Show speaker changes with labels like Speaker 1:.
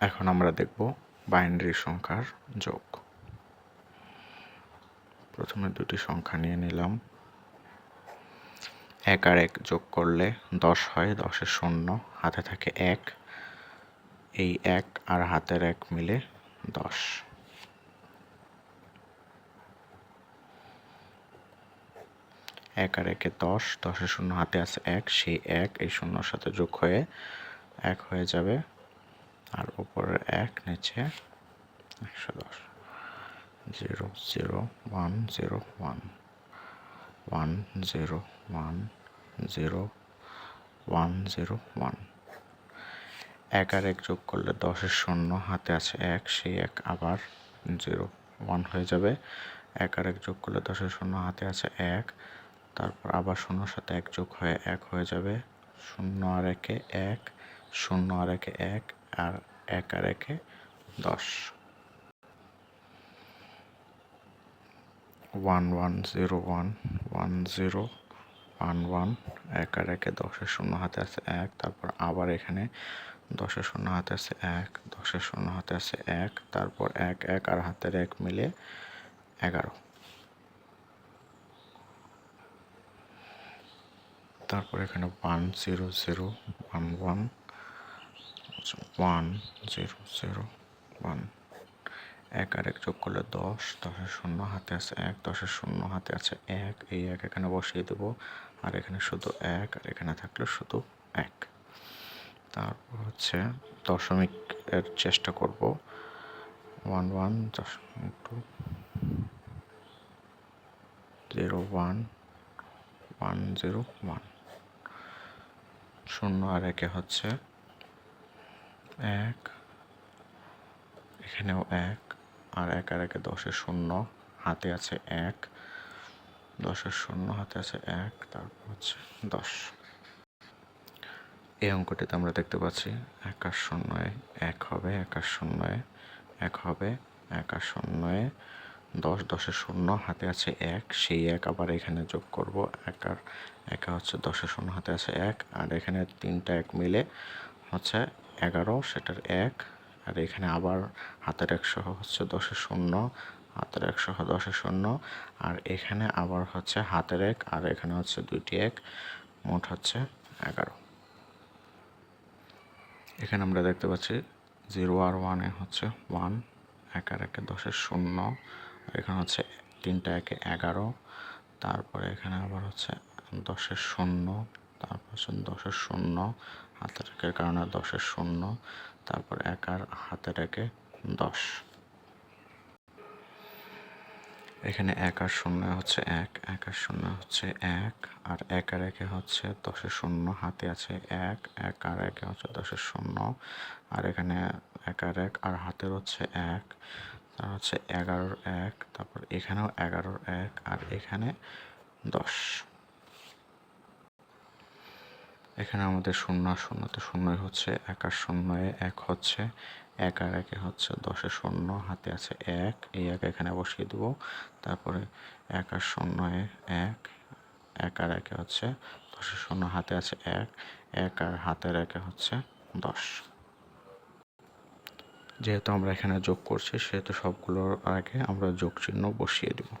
Speaker 1: এখন আমরা দেখব বাইনারি সংখ্যার যোগ। প্রথমে দুটি সংখ্যা নিয়ে নিলাম। এক আর এক যোগ করলে দশ হয় দশের শূন্য, হাতে থাকে এক। এই এক আর হাতের এক মিলে দশ। এক আর একে দশ দশের শূন্য, হাতে আছে এক, সেই এক, এই শূন্যর সাথে যোগ হয়ে এক হয়ে যাবে আর উপরের এক, নিচে একশো দশ। Zero zero, one zero, one. One, zero one zero one zero, one. এক আর এক যোগ করলে দশের শূন্য, হাতে আছে এক, সেই এক আবার জিরো, ওয়ান হয়ে যাবে। এক আর এক যোগ করলে দশের শূন্য, হাতে আছে এক, তারপর আবার শূন্যর সাথে এক যোগ হয়ে এক হয়ে যাবে। শূন্য আর একে এক, শূন্য আর একে এক আর এক আর একে দশ। One one, zero, one one, zero, one one, এক আর একে দশের শূন্য হাতে আছে এক, তারপর আবার এখানে দশের শূন্য হাতে আছে এক, দশের শূন্য হাতে আছে এক, তারপর এক এক আর হাতের এক মিলে এগারো। তারপর এখানে one, zero zero, one one one zero zero one এক আর এক যোগ করলে দশ, দশের শূন্য হাতে আছে এক, দশের শূন্য হাতে আছে এক, এই এক এখানে বসিয়ে দেবো, আর এখানে শুধু এক, আর এখানে থাকলে শুধু এক। তারপর হচ্ছে দশমিক এর চেষ্টা করব। ওয়ান ওয়ান দশমিক two zero one one zero one শূন্য আর একে হচ্ছে এক, এখানেও এক, আর এক আর একে দশের শূন্য, হাতে আছে এক, দশের শূন্য, হাতে আছে এক, তারপর হচ্ছে দশ। এই অঙ্কটিতে আমরা দেখতে পাচ্ছি এক আর শূন্যে এক হবে, এক আর শূন্যে এক হবে, এক আর শূন্যে দশ, দশের শূন্য, হাতে আছে এক, সেই এক আবার এখানে যোগ করব, এক আর, একা হচ্ছে দশের শূন্য, হাতে আছে এক, আর এখানে তিনটা এক মিলে হচ্ছে এগারো, সেটার এক। আর এখানে আবার হাতের এক সহ হচ্ছে দশের শূন্য, হাতের এক সহ দশের শূন্য। আর এখানে আবার হচ্ছে হাতের এক, আর এখানে হচ্ছে দুইটি এক। মোট হচ্ছে এগারো। এখানে আমরা দেখতে পাচ্ছি জিরো আর ওয়ানে হচ্ছে ওয়ান, এক আর একে দশের শূন্য। এখানে হচ্ছে তিনটা একে এগারো। তারপরে এখানে আবার হচ্ছে দশের শূন্য, তারপর হচ্ছে দশের শূন্য। হাতের একের কারণে দশের শূন্য, তারপর এক আর হাতের একে দশ। এখানে এক আর শূন্য হচ্ছে এক এক আর শূন্য হচ্ছে এক, আর এক আর একে হচ্ছে দশের শূন্য, হাতে আছে এক এক আর একে হচ্ছে দশের শূন্য, আর এখানে এক আর এক, আর হাতের হচ্ছে এক, তার হচ্ছে এগারোর এক, তারপর এখানেও এগারোর এক, আর এখানে দশ। এখানে আমাদের শূন্য আর শূন্যতে শূন্যই হচ্ছে, এক আর শূন্যে এক হচ্ছে, এক আর একে হচ্ছে দশে শূন্য, হাতে আছে এক, এই এক এখানে বসিয়ে দেবো। তারপরে এক আর শূন্যে এক এক আর একে হচ্ছে দশে শূন্য, হাতে আছে এক এক আর হাতের একে হচ্ছে দশ। যেহেতু আমরা এখানে যোগ করছি, সেহেতু সবগুলোর আগে আমরা যোগ চিহ্ন বসিয়ে দেবো।